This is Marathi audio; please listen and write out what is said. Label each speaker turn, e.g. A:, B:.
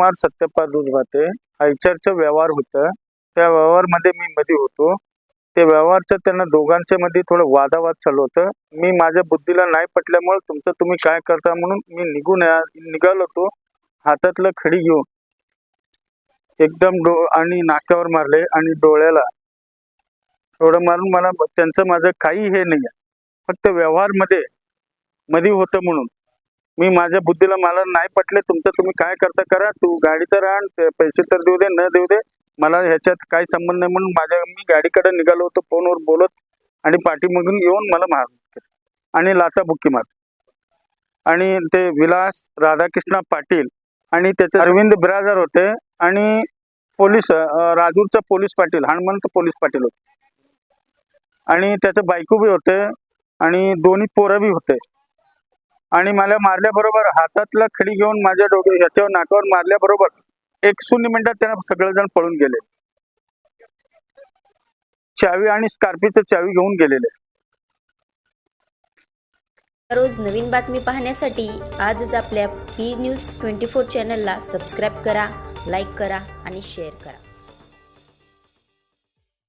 A: कुमार सत्यपाल दुधबाते आयचरचं व्यवहार होतं. त्या व्यवहारमध्ये मी मध्ये होतो. ते व्यवहारचं त्यांना दोघांच्या मध्ये थोडं वादावाद चालू होतं. मी माझ्या बुद्धीला नाही पटल्यामुळे तुमचं तुम्ही काय करता म्हणून मी निघून या- निघालो होतो. हातातलं खडी घेऊन. एकदम डो आणि नाक्यावर मारले आणि डोळ्याला. थोडं मारून मला त्यांचं माझं काही हे नाही आहे फक्त व्यवहारमध्ये मध्ये होतं म्हणून. मी माझ्या बुद्धीला मला नाही पटले तुमचं तुम्ही काय करता करा तू गाडी तर आण ते पैसे तर देऊ दे न देऊ दे. मला ह्याच्यात काही संबंध नाही म्हणून माझ्या मी गाडीकडे निघालो होतो फोनवर बोलत आणि पाठीमागून येऊन मला मार आणि लाथा बुक्की मार. आणि ते विलास राधाकृष्ण पाटील आणि त्याचे अरविंद बिराजदार होते आणि पोलीस राजूरचा पोलीस पाटील हनुमंत पोलीस पाटील होते. आणि त्याचे बायको बी होते आणि दोन्ही पोरं बी होते. आणि मला मारल्याबरोबर हातातला खडी घेऊन माझ्या डोके ह्याच्यावर नाकावर मारल्याबरोबर एक शून्य मिनिटात त्यांना सगळेजण पळून गेले. चावी आणि स्कॉर्पिओचं चावी घेऊन गेलेले.
B: रोज नवीन बातमी पाहण्यासाठी आजच आपल्या पी न्यूज ट्वेंटी फोर चॅनलला सबस्क्राईब करा लाईक करा आणि शेअर करा.